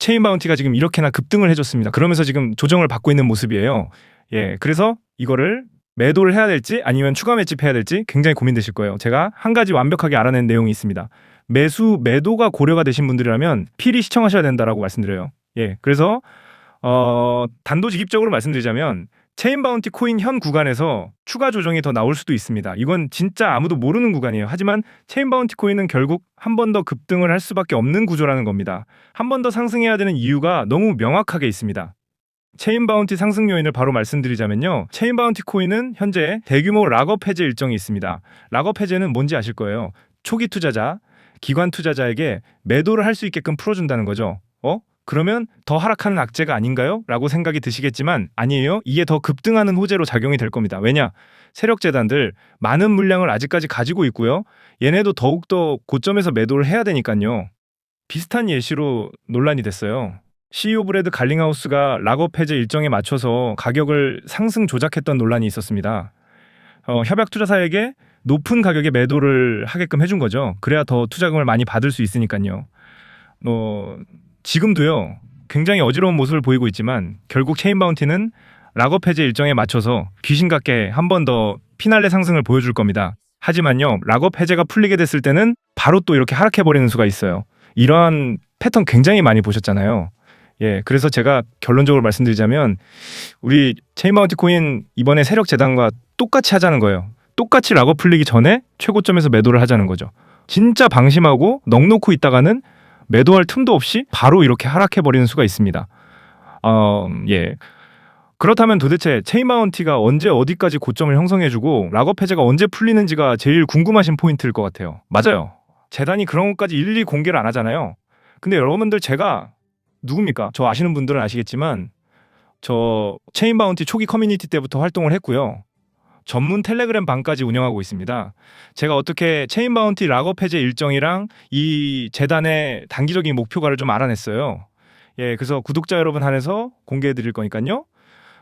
체인 바운티가 지금 이렇게나 급등을 해줬습니다. 그러면서 지금 조정을 받고 있는 모습이에요. 예, 그래서 이거를 매도를 해야 될지 아니면 추가 매집 해야 될지 굉장히 고민되실 거예요. 제가 한 가지 완벽하게 알아낸 내용이 있습니다. 매수 매도가 고려가 되신 분들이라면 필히 시청하셔야 된다라고 말씀드려요. 예, 그래서 어, 단도직입적으로 말씀드리자면 체인 바운티 코인 현 구간에서 추가 조정이 더 나올 수도 있습니다. 이건 진짜 아무도 모르는 구간이에요. 하지만 체인 바운티 코인은 결국 한 번 더 급등을 할 수밖에 없는 구조라는 겁니다. 한 번 더 상승해야 되는 이유가 너무 명확하게 있습니다. 체인 바운티 상승 요인을 바로 말씀드리자면요. 체인 바운티 코인은 현재 대규모 락업 해제 일정이 있습니다. 락업 해제는 뭔지 아실 거예요. 초기 투자자, 기관 투자자에게 매도를 할 수 있게끔 풀어준다는 거죠. 어? 그러면 더 하락하는 악재가 아닌가요? 라고 생각이 드시겠지만 아니에요. 이게 더 급등하는 호재로 작용이 될 겁니다. 왜냐? 세력 재단들 많은 물량을 아직까지 가지고 있고요. 얘네도 더욱더 고점에서 매도를 해야 되니까요. 비슷한 예시로 논란이 됐어요. CEO 브레드 갈링하우스가 락업 해제 일정에 맞춰서 가격을 상승 조작했던 논란이 있었습니다. 어, 협약 투자사에게 높은 가격에 매도를 하게끔 해준 거죠. 그래야 더 투자금을 많이 받을 수 있으니까요. 어, 지금도요. 굉장히 어지러운 모습을 보이고 있지만 결국 체인 바운티는 락업 해제 일정에 맞춰서 귀신 같게 한 번 더 피날레 상승을 보여줄 겁니다. 하지만요. 락업 해제가 풀리게 됐을 때는 바로 또 이렇게 하락해 버리는 수가 있어요. 이러한 패턴 굉장히 많이 보셨잖아요. 예, 그래서 제가 결론적으로 말씀드리자면 우리 체인 바운티 코인 이번에 세력 재단과 똑같이 하자는 거예요. 똑같이 락업 풀리기 전에 최고점에서 매도를 하자는 거죠. 진짜 방심하고 넉 놓고 있다가는 매도할 틈도 없이 바로 이렇게 하락해 버리는 수가 있습니다. 어, 예. 그렇다면 도대체 체인 마운티가 언제 어디까지 고점을 형성해주고 락업 해제가 언제 풀리는지가 제일 궁금하신 포인트일 것 같아요. 맞아요. 재단이 그런 것까지 일일이 공개를 안 하잖아요. 근데 여러분들 제가 누굽니까? 저 아시는 분들은 아시겠지만 저 체인 바운티 초기 커뮤니티 때부터 활동을 했고요. 전문 텔레그램 방까지 운영하고 있습니다. 제가 어떻게 체인 바운티 락업 해제 일정이랑 이 재단의 단기적인 목표가를 좀 알아냈어요. 예, 그래서 구독자 여러분 한해서 공개해 드릴 거니까요.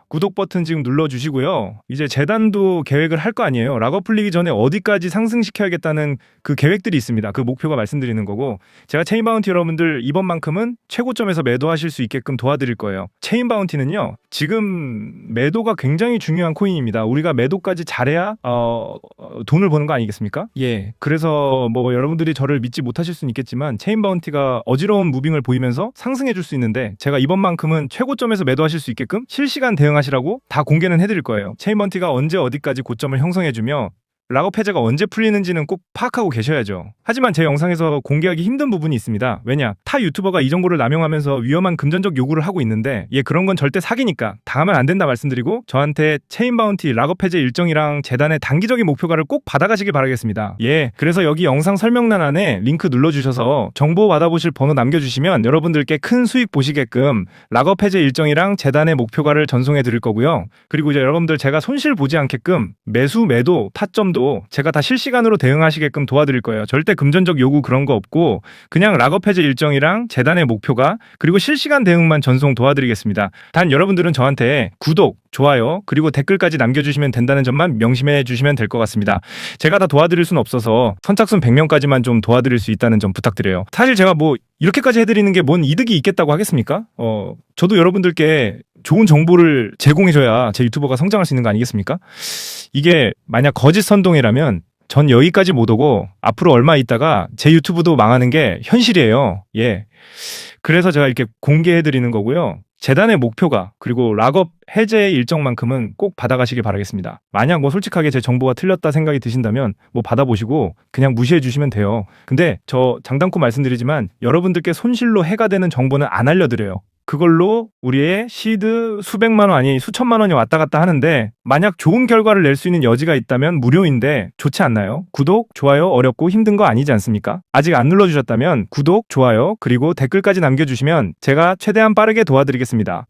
구독 버튼 지금 눌러주시고요. 이제 재단도 계획을 할 거 아니에요. 락업 풀리기 전에 어디까지 상승시켜야겠다는 그 계획들이 있습니다. 그 목표가 말씀드리는 거고 제가 체인 바운티 여러분들 이번만큼은 최고점에서 매도하실 수 있게끔 도와드릴 거예요. 체인 바운티는요. 지금 매도가 굉장히 중요한 코인입니다. 우리가 매도까지 잘해야 어, 어, 돈을 버는 거 아니겠습니까? 예. 그래서 뭐 여러분들이 저를 믿지 못하실 수는 있겠지만 체인 바운티가 어지러운 무빙을 보이면서 상승해 줄 수 있는데 제가 이번만큼은 최고점에서 매도하실 수 있게끔 실시간 대응 하시라고 다 공개는 해드릴 거예요. 체인먼티가 언제 어디까지 고점을 형성해주며 락업 해제가 언제 풀리는지는 꼭 파악하고 계셔야죠. 하지만 제 영상에서 공개하기 힘든 부분이 있습니다. 왜냐? 타 유튜버가 이 정보를 남용하면서 위험한 금전적 요구를 하고 있는데 얘 그런 건 절대 사기니까 당하면 안 된다 말씀드리고 저한테 체인 바운티 락업 해제 일정이랑 재단의 단기적인 목표가를 꼭 받아가시길 바라겠습니다. 예. 그래서 여기 영상 설명란 안에 링크 눌러주셔서 정보 받아보실 번호 남겨주시면 여러분들께 큰 수익 보시게끔 락업 해제 일정이랑 재단의 목표가를 전송해 드릴 거고요. 그리고 이제 여러분들 제가 손실 보지 않게끔 매수 매도 타점 도 제가 다 실시간으로 대응하시게끔 도와드릴 거예요. 절대 금전적 요구 그런 거 없고 그냥 락업 해제 일정이랑 재단의 목표가 그리고 실시간 대응만 전송 도와드리겠습니다. 단 여러분들은 저한테 구독, 좋아요, 그리고 댓글까지 남겨주시면 된다는 점만 명심해 주시면 될 것 같습니다. 제가 다 도와드릴 수는 없어서 선착순 100명까지만 좀 도와드릴 수 있다는 점 부탁드려요. 사실 제가 뭐 이렇게까지 해드리는 게 뭔 이득이 있겠다고 하겠습니까? 어, 저도 여러분들께 좋은 정보를 제공해줘야 제 유튜버가 성장할 수 있는 거 아니겠습니까? 이게 만약 거짓 선동이라면 전 여기까지 못 오고 앞으로 얼마 있다가 제 유튜브도 망하는 게 현실이에요. 예. 그래서 제가 이렇게 공개해 드리는 거고요. 재단의 목표가 그리고 락업 해제의 일정만큼은 꼭 받아가시길 바라겠습니다. 만약 뭐 솔직하게 제 정보가 틀렸다 생각이 드신다면 뭐 받아보시고 그냥 무시해 주시면 돼요. 근데 저 장담코 말씀드리지만 여러분들께 손실로 해가 되는 정보는 안 알려드려요. 그걸로 우리의 시드 수백만 원 아니 수천만 원이 왔다 갔다 하는데 만약 좋은 결과를 낼 수 있는 여지가 있다면 무료인데 좋지 않나요? 구독, 좋아요 어렵고 힘든 거 아니지 않습니까? 아직 안 눌러주셨다면 구독, 좋아요 그리고 댓글까지 남겨주시면 제가 최대한 빠르게 도와드리겠습니다.